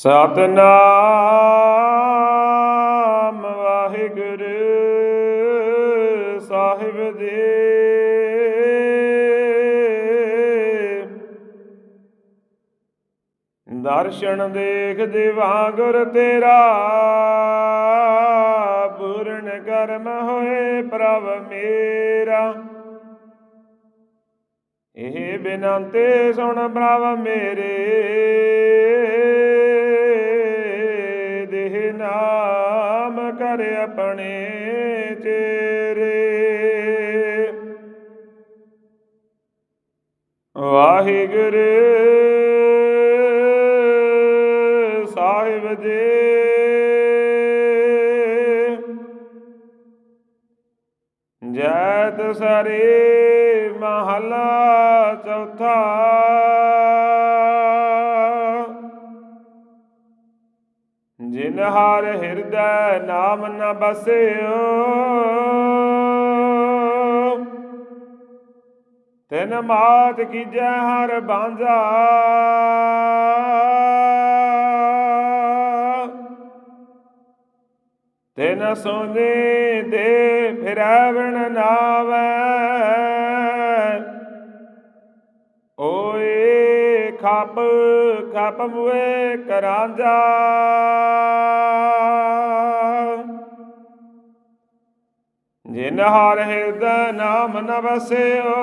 ਸਤਨਾਮ ਵਾਹਿਗੁਰੂ ਸਾਹਿਬ ਜੀ। ਦਰਸ਼ਨ ਦੇਖ ਦਿਵਾ ਗੁਰ ਤੇਰਾ, ਪੂਰਨ ਕਰਮ ਹੋਏ ਪ੍ਰਭ ਮੇਰਾ। ਇਹ ਬਿਨੰਤੇ ਸੁਣ ਪ੍ਰਭ ਮੇਰੇ। ਨਾਮ ਆਪਣੇ ਚੇਰੇ ਵਾਹਿਗੁਰੂ ਸਾਹਿਬ ਜੀ। ਜੈ ਸਰੇ ਮਹਲਾ ਚੌਥਾ। ਜਿਨ ਹਰ ਹਿਰਦੈ ਨਾਮ ਨ ਬਸਿਓ। ਤੈਨ ਮਾਤ ਕੀਜੈ ਹਰ ਬਾਂਝਾ। ਤੈਨ ਸੋਨੇ ਦੇ ਫਿਰਵਣ ਨਾਵੈ। ਖਪ ਖਪ ਮੁਏ ਕਰਾਂਜਾ। ਜਿਨ ਹਰ ਹਿਰਦੈ ਨਾਮ ਨ ਵਸਿਓ,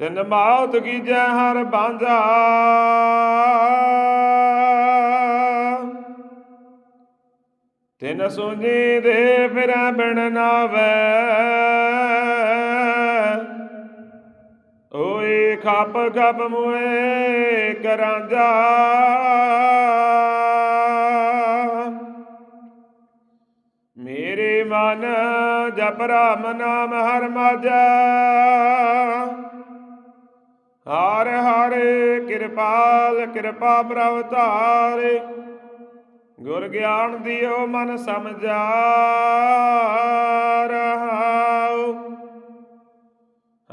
ਤਿਨ ਮਾਤ ਕੀਜੈ ਹਰ ਬਾਂਝਾ। ਤਿਨ ਸੁਣੀ ਦੇ ਫਿਰ ਬਿਨ ਨਾਵੈ। ਓਏ ਖਪ ਖਪ ਮੁਏ ਕਰਾਂਜਾ ਮੇਰੇ ਮਨ ਜਪ ਰਾਮ ਨਾਮ ਹਰ ਮਾਝਾ ਹਰ ਹਰ ਕਿਰਪਾਲ ਕਿਰਪਾ ਪ੍ਰਭ ਧਾਰੇ। ਗੁਰ ਗਿਆਨ ਦਿਓ ਮਨ ਸਮਝਾ।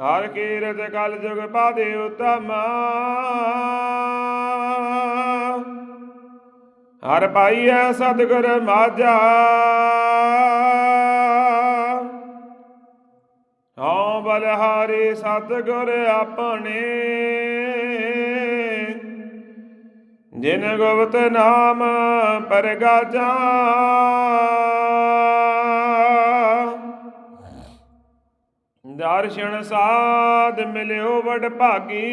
ਹਰ ਕੀਰਤ ਕਲ ਜੁਗ ਪਾਦੇ ਉਤਮ। ਹਰ ਪਾਈਐ ਸਤਿਗੁਰ ਮਾਝਾ। ਹਉ ਬਲਹਾਰੀ ਸਤਿਗੁਰ ਆਪਣੇ। ਜਿਨ ਗੁਪਤ ਨਾਮ ਪਰਗਾਜਾ ਦਰਸ਼ਨ ਸਾਧ ਮਿਲਿਓ ਵਡ ਭਾਗੀ।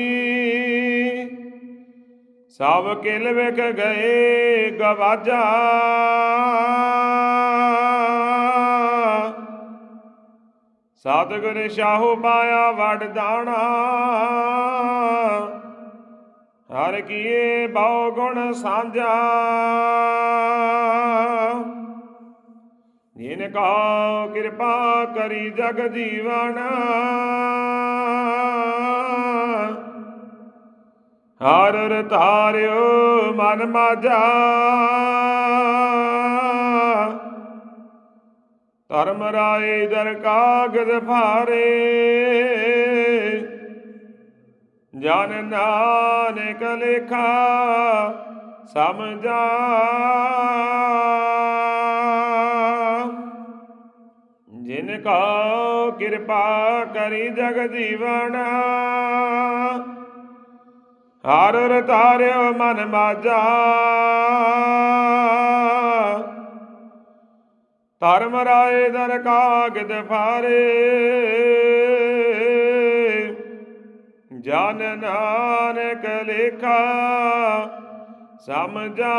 ਸਭ ਕਿਲ ਵਿਖ ਗਏ ਗਵਾਜਾ। ਸਤਿਗੁਰ ਸ਼ਾਹੂ ਪਾਇਆ ਵਡ ਦਾਣਾ। ਹਰ ਕੀਏ ਬਹੁ ਗੁਣ ਸਾਂਝਾ। ਜਿਨ ਕਾ ਕਿਰਪਾ ਕਰੀ ਜਗ ਜੀਵਨ। ਹਰ ਹਰ ਧਾਰਿਓ ਮਨ ਮਾਝਾ ਧਰਮ ਰਾਏ ਦਰ ਕਾਗਦ ਭਾਰੇ। ਜਨ ਨਾਨਕ ਲੇਖਾ ਸਮਝਾ। ਕਾ ਕਿਰਪਾ ਕਰੀ ਜਗ ਜੀਵਨ। ਹਰ ਹਰ ਤਾਰਿਓ ਮਨ ਮਾਜਾ। ਧਰਮ ਰਾਏ ਦਰ ਕਾਗਦ ਫਾਰੇ। ਜਨ ਨਾਨਕ ਲੇਖਾ ਸਮਝਾ।